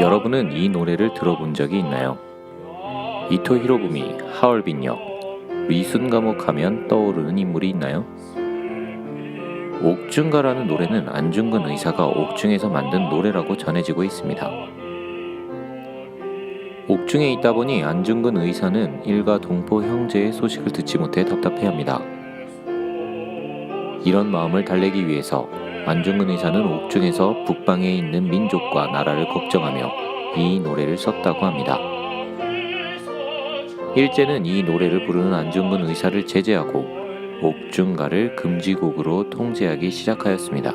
여러분은 이 노래를 들어본 적이 있나요? 이토 히로부미, 하얼빈 역, 미순 감옥 하면 떠오르는 인물이 있나요? 옥중가라는 노래는 안중근 의사가 옥중에서 만든 노래라고 전해지고 있습니다. 옥중에 있다 보니 안중근 의사는 일가 동포 형제의 소식을 듣지 못해 답답해합니다. 이런 마음을 달래기 위해서 안중근 의사는 옥중에서 북방에 있는 민족과 나라를 걱정하며 이 노래를 썼다고 합니다. 일제는 이 노래를 부르는 안중근 의사를 제재하고 옥중가를 금지곡으로 통제하기 시작하였습니다.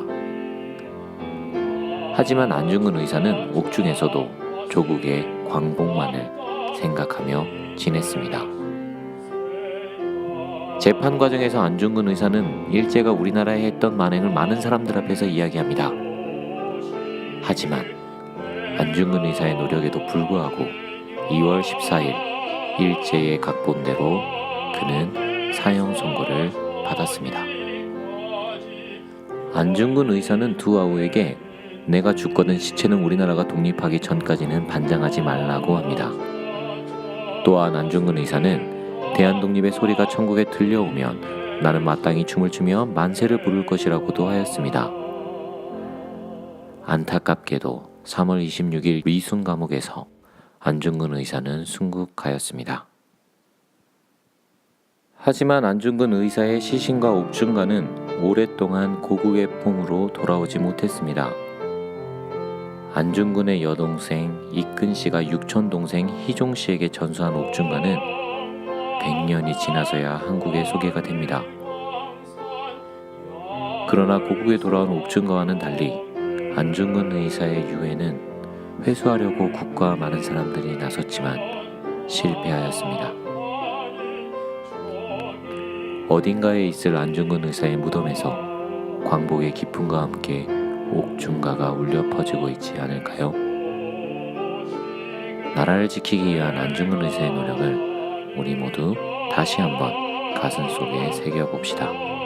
하지만 안중근 의사는 옥중에서도 조국의 광복만을 생각하며 지냈습니다. 재판 과정에서 안중근 의사는 일제가 우리나라에 했던 만행을 많은 사람들 앞에서 이야기합니다. 하지만 안중근 의사의 노력에도 불구하고 2월 14일 일제의 각본대로 그는 사형 선고를 받았습니다. 안중근 의사는 두 아우에게 내가 죽거든 시체는 우리나라가 독립하기 전까지는 반장하지 말라고 합니다. 또한 안중근 의사는 대한독립의 소리가 천국에 들려오면 나는 마땅히 춤을 추며 만세를 부를 것이라고도 하였습니다. 안타깝게도 3월 26일 미순 감옥에서 안중근 의사는 순국하였습니다. 하지만 안중근 의사의 시신과 옥중가는 오랫동안 고국의 폼으로 돌아오지 못했습니다. 안중근의 여동생 이근 씨가 육촌 동생 희종 씨에게 전수한 옥중가는 100년이 지나서야 한국에 소개가 됩니다. 그러나 고국에 돌아온 옥중가와는 달리 안중근 의사의 유해는 회수하려고 국가 많은 사람들이 나섰지만 실패하였습니다. 어딘가에 있을 안중근 의사의 무덤에서 광복의 기쁨과 함께 옥중가가 울려 퍼지고 있지 않을까요? 나라를 지키기 위한 안중근 의사의 노력을 우리 모두 다시 한번 가슴 속에 새겨봅시다.